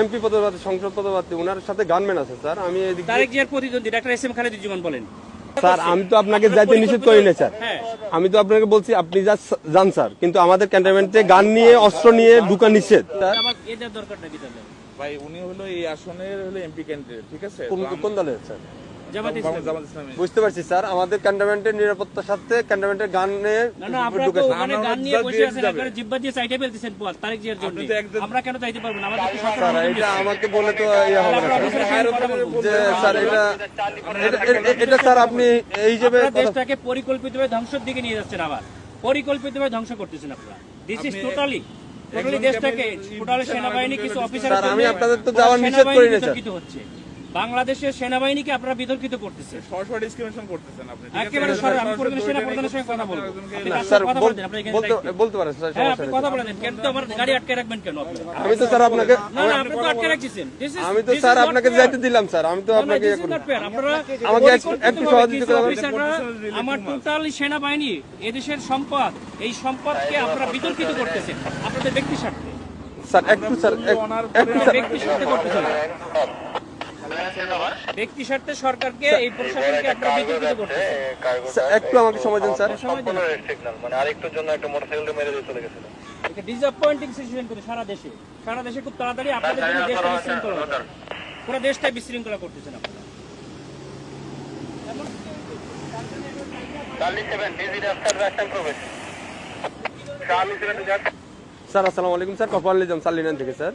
MP পদপ্রার্থী সংসদ পদপ্রার্থী ওনার সাথে গানম্যান আছে স্যার। আমি এদিকে তারেক জিয়ার প্রতিদ্বন্দ্বী ডাক্তার এস এম খালেদুজ্জামান বলেন। স্যার আমি তো আপনাকে যাইতে নিষেধ করি না স্যার। হ্যাঁ। আমি তো আপনাকে বলছি আপনি যা যান স্যার। কিন্তু আমাদের ক্যান্টনমেন্টে গান নিয়ে অস্ত্র নিয়ে ঢুকা নিষেধ। স্যার এটার দরকার নাকি তাহলে ভাই উনি হলো এই আসনের হলো এমপি ক্যান্ডিডেট ঠিক আছে? কোন দলের স্যার? বুঝতে পারছি স্যার। আমাদের ক্যান্টনমেন্টের নিরাপত্তার সাথে ক্যান্টনমেন্টের গান নিয়ে না না আপনারা তো ঢুকেছে। ওখানে আমরা গান নিয়ে বসে আছেন আপনারা জিব্বা দিয়ে সাইডে ফেলতেছেন পথ তারেক জিয়ার জন্য আপনি তো একদম- আমরা কেন চাইতে পারব না? আমাদের স্যার এটা আমাকে বলে তো ইয়ে হবে না। যে স্যার এটা স্যার আপনি এই কথা- দেশটাকে পরিকল্পিতভাবে ধ্বংসের দিকে নিয়ে যাচ্ছেন আবার। পরিকল্পিতভাবে ধ্বংস করতেছেন আপনারা। দিস ইজ টোটালি টোটালি দেশটাকে টোটালি সেনাবাহিনী কিছু অফিসার আমি আপনাদের তো যাওয়ার নিষেধ করি না, স্যার। বাংলাদেশের সেনাবাহিনীকে আপনারা বিতর্কিত করতেছেন। সরাসরি ডিসক্রিমিনেশন করতেছেন আপনি একেবারে সরাসরি আমি সরাসরি সেনা প্রধানের সঙ্গে কথা বলব। আপনি স্যার বলতে বলতে পারেন স্যার হ্যাঁ আপনি কথা বলেন কেন তো আমার গাড়ি আটকে রাখবেন কেন আপনি? আমি তো স্যার আপনাকে না না আপনি তো আটকে রাখছেন আমি তো স্যার আপনাকে. যাইতে দিলাম স্যার। আমি তো আপনাকে ইয়ে is করি not fair. আপনারা আমাকে একটু- সহযোগিতা করবেন। আমার টোটাল সেনাবাহিনী এদেশের সম্পদ এই সম্পদকে আপনারা বিতর্কিত করতেছেন। আপনাদের ব্যক্তি স্বার্থে। স্যার একটু স্যার এক- একটু স্যার। ব্যক্তি স্বার্থে করতেছেন ব্যক্তি স্বার্থে সরকারকে এই প্রশাসনকে আপনারা বিতর্কিত করতেছেন। স্যার, একটু আমাকে সময় দেন স্যার। সময় দিন। সিগন্যাল মানে আরেকটুর জন্য একটা মোটরসাইকেল মেরে দিয়ে চলে গেছিল। এটা ডিসঅ্যাপয়েন্টিং সিচুয়েশন করে সারা দেশে। সারা দেশে খুব তাড়াতাড়ি আপনাদের জন্য দেশটা বিশৃঙ্খলা পুরো দেশটাই বিশৃঙ্খলা করতেছেন আপনারা। স্যার আসসালামু আলাইকুম স্যার কপাল নিজাম সালিনান থেকে স্যার।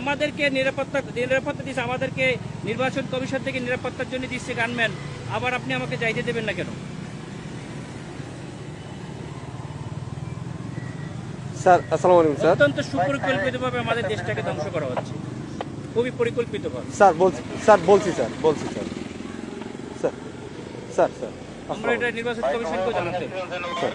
আমাদেরকে নিরাপত্তা নিরাপত্তা দিচ্ছে আমাদেরকে নির্বাচন কমিশন থেকে নিরাপত্তার জন্য দিচ্ছে গানম্যান আবার আপনি আমাকে যাইতে দেবেন না কেন? স্যার আসসালামু আলাইকুম স্যার। অত্যন্ত সুপরিকল্পিতভাবে আমাদের দেশটাকে ধ্বংস করা হচ্ছে। খুবই পরিকল্পিতভাবে। স্যার বলছি স্যার বলছি স্যার বলছি স্যার। স্যার স্যার স্যার আমরা এটা নির্বাচন কমিশনকে জানাতে স্যার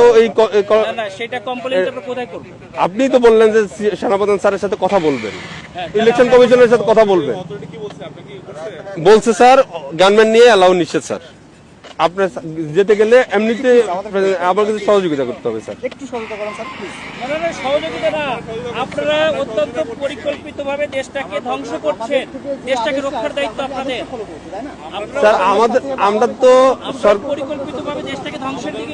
ক- এই ক- না না সেটা কমপ্লেন কোথায় করব? আপনি তো বললেন যে সেনাপ্রধান স্যারের সাথে কথা বলবেন। হ্যাঁ, ইলেকশন কমিশনের সাথে কথা বলবেন। বলছে? স্যার গানম্যান নিয়ে অ্যালাউ নিষেধ স্যার। আপনার যেতে গেলে এমনিতে আমার কাছে সহযোগিতা করতে হবে স্যার। একটু সতর্ক করেন স্যার প্লিজ না, না, না, সহযোগিতা না। আপনারা অত্যন্ত পরিকল্পিতভাবে দেশটাকে ধ্বংস করছেন। দেশটাকে রক্ষার দায়িত্ব আপনাদের। স্যার আমাদের আমরা তো পরিকল্পিতভাবে দেশটাকে ধ্বংসের দিকে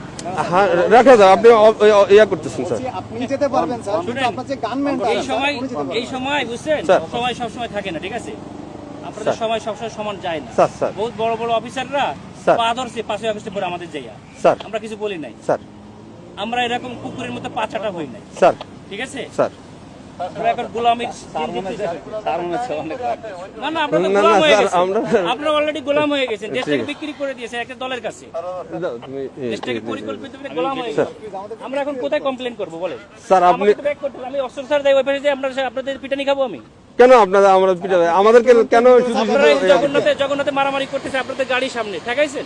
হ্যাঁ রাখা যাবে আপনি ইয়া- করতেছেন স্যার। আপনি যেতে পারবেন স্যার। কিন্তু আপনার যে গানম্যানটা এই সময় এই সময় বুঝছেন? সময় সব সময় থাকে না ঠিক আছে? আপনাদের। সময় সমান যায় না। Sir sir. বহুত বড় বড় অফিসাররা স্যার। পা ধরছে পাঁচই আগস্টে পরে আমাদের জায়গা স্যার। আমরা কিছু বলি নাই। স্যার। আমরা এরকম কুকুরের মতো পাচাটা হই নাই। স্যার। ঠিক আছে? স্যার। এখন গোলামির না না আমরা তো না, না, গোলাম হয়ে স্যার, আপনারা অলরেডি গোলাম হয়ে গেছেন দেশটাকে বিক্রি করে দিয়েছে একটা দলের কাছে। দাও, তুমি এই- দেশটাকে পরিকল্পিত গোলাম হয়ে গেছে। আমরা এখন কোথায় কমপ্লেন করব স্যার আপনি। আমি অস্ত্র স্যার দেয় ওই পাশে যে আমরা আপনাদের পিটানি খাব আমি। কেন আপনারা আমরা পিটাবে? আমাদেরকে কেন শুধু শুধু আপনারা এই জগন্নাথে জগন্নাথে মারামারি করতেছে আপনাদের গাড়ির সামনে। ঠেকাইছেন?